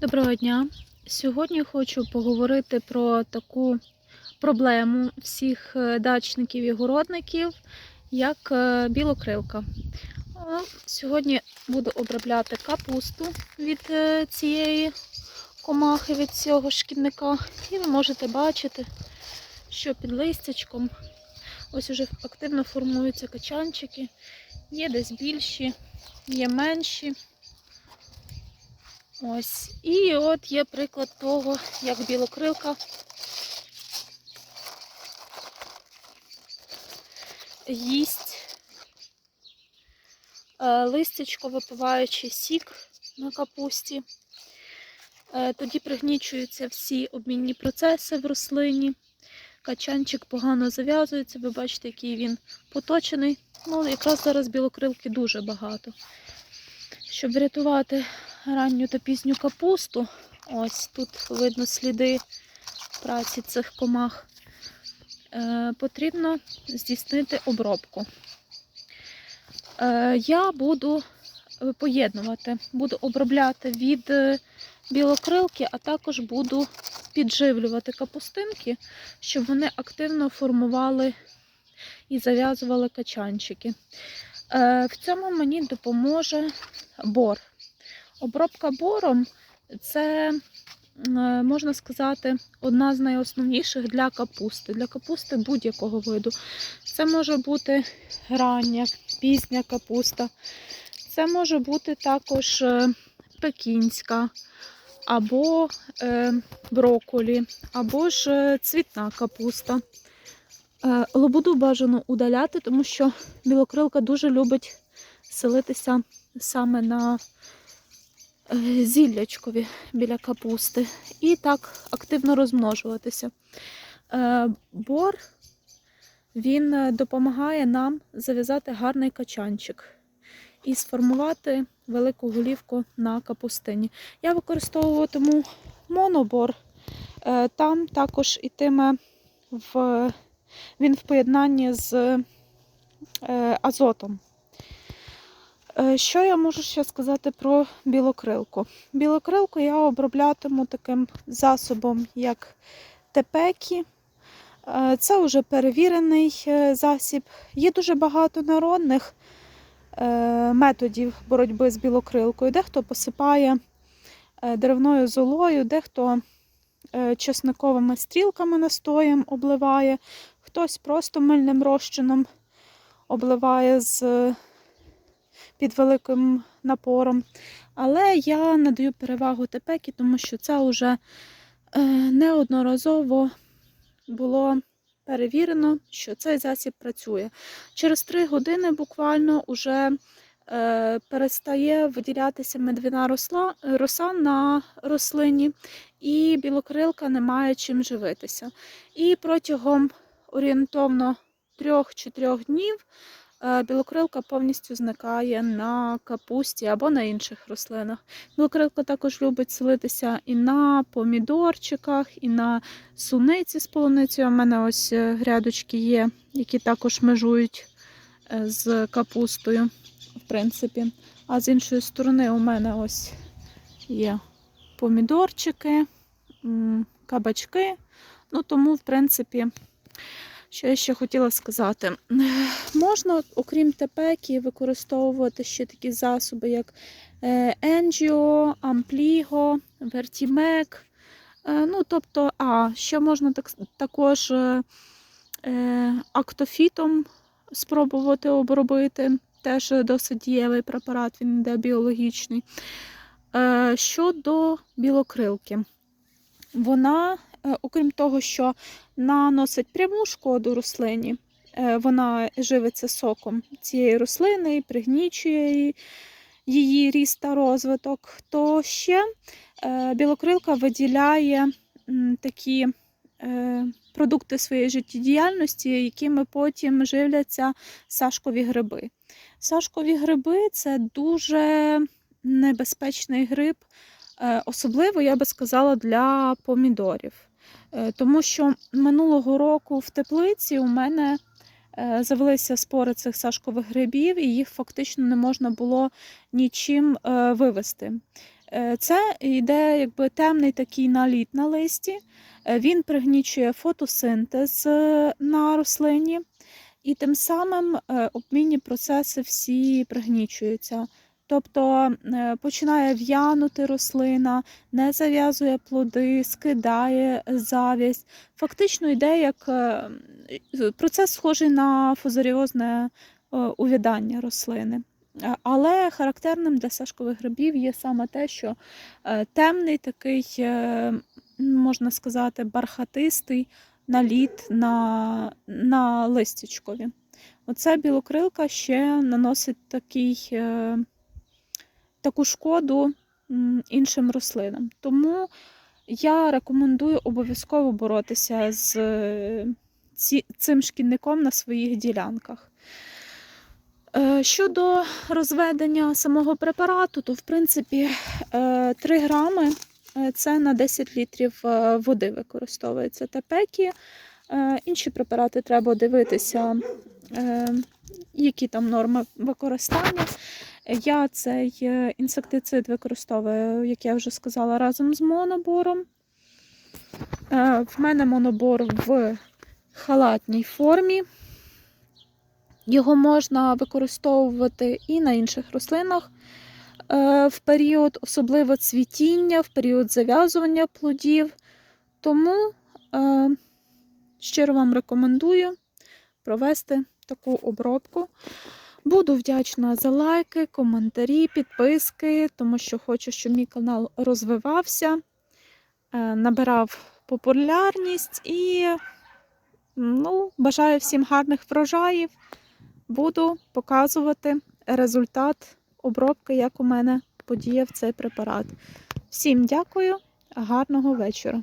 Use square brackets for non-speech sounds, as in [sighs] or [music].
Доброго дня. Сьогодні хочу поговорити про таку проблему всіх е, дачників і городників, як е, білокрилка. Сьогодні буду обробляти капусту від е, цієї комахи, від цього шкідника. І ви можете бачити, що під листячком ось уже активно формуються качанчики. Є десь більші, є менші. Ось. І от є приклад того, як білокрилка їсть е, листячко, випиваючи сік на капусті. Е, Тоді пригнічуються всі обмінні процеси в рослині. Качанчик погано зав'язується, ви бачите, який він поточений. Ну, якраз зараз білокрилки дуже багато. Щоб врятувати ранню та пізню капусту. Ось тут видно сліди праці цих комах. Е, потрібно здійснити обробку. Е, я буду поєднувати, буду обробляти від е, білокрилки, а також буду підживлювати капустинки, щоб вони активно формували і зав'язували качанчики. Е, в цьому мені допоможе бор. Обробка бором це, е, можна сказати, одна з найосновніших для капусти. Для капусти будь-якого виду. Це може бути рання, пізня капуста. Це може бути також е, пекінська, або е, брокколі, або ж е, цвітна капуста. Лободу бажано удаляти, тому що білокрилка дуже любить селитися саме на зіллячкові біля капусти і так активно розмножуватися. Е, Бор він е, допомагає нам зав'язати гарний качанчик і сформувати велику голівку на капустині. Я використовуватиму монобор, Е, там також ітиме в, він в поєднанні з е, азотом. Е, Що я можу ще сказати про білокрилку? Білокрилку я оброблятиму таким засобом, як тепекі. Е, Це вже перевірений е, засіб. Є дуже багато народних методів боротьби з білокрилкою. Дехто посипає деревною золою, дехто чесниковими стрілками настоєм обливає, хтось просто мильним розчином обливає з під великим напором. Але я надаю перевагу тепекі, тому що це вже е, неодноразово було перевірено, що цей засіб працює. Через 3 години буквально вже е, перестає виділятися медвіна росла, роса на рослині, і білокрилка не має чим живитися. І протягом орієнтовно 3-4 днів білокрилка повністю зникає на капусті або на інших рослинах. Білокрилка також любить селитися і на помідорчиках, і на суниці з полуницею. У мене ось е, грядочки є, які також межують е, з капустою, в принципі. А з іншої сторони, у мене ось є помідорчики, кабачки. Ну, тому, в принципі, що я ще хотіла сказати. [sighs] Можна, окрім тепекі, використовувати ще такі засоби, як е, Енджіо, Ампліго, Вертімек. Е, Ну, тобто, а, ще можна так, також е, е, актофітом спробувати обробити. Теж досить дієвий препарат, він йде біологічний. Е, Щодо білокрилки, вона, е, окрім того, що наносить пряму шкоду рослині, е, вона живиться соком цієї рослини пригнічує її, ріст та розвиток, то ще е, білокрилка виділяє такі е, продукти своєї життєдіяльності, якими потім живляться сашкові гриби. Сашкові гриби це дуже небезпечний гриб, е, особливо, я би сказала, для помідорів. Е, Тому що минулого року в теплиці у мене е, завелися спори цих сашкових грибів, і їх фактично не можна було нічим е, вивести. Це йде якби темний такий наліт на листі. Він пригнічує фотосинтез на рослині, і тим самим обмінні процеси всі пригнічуються. Тобто е, починає в'янути рослина, не зав'язує плоди, скидає завість. Фактично йде як е, процес схожий на фузаріозне е, увядання рослини. Але характерним для сашкових грибів є саме те, що темний такий, можна сказати, бархатистий наліт на, на листячкові. Оце білокрилка ще наносить такий, таку шкоду іншим рослинам. Тому я рекомендую обов'язково боротися з е, цим шкідником на своїх ділянках. Е, Щодо розведення самого препарату, то в принципі е, 3 грами е, це на 10 літрів води використовується тепекі. Інші препарати треба дивитися, які там норми використання. Я цей е, інсектицид використовую, як я вже сказала, разом з монобором. Е, В мене монобор в халатній формі. Його можна використовувати і на інших рослинах е, в період особливо цвітіння, в період зав'язування плодів. Тому щиро вам рекомендую провести таку обробку. Буду вдячна за лайки, коментарі, підписки, тому що хочу, щоб мій канал розвивався, е, набирав популярність і ну, бажаю всім гарних врожаїв. Буду показувати результат обробки, як у мене подіяв цей препарат. Всім дякую, гарного вечора.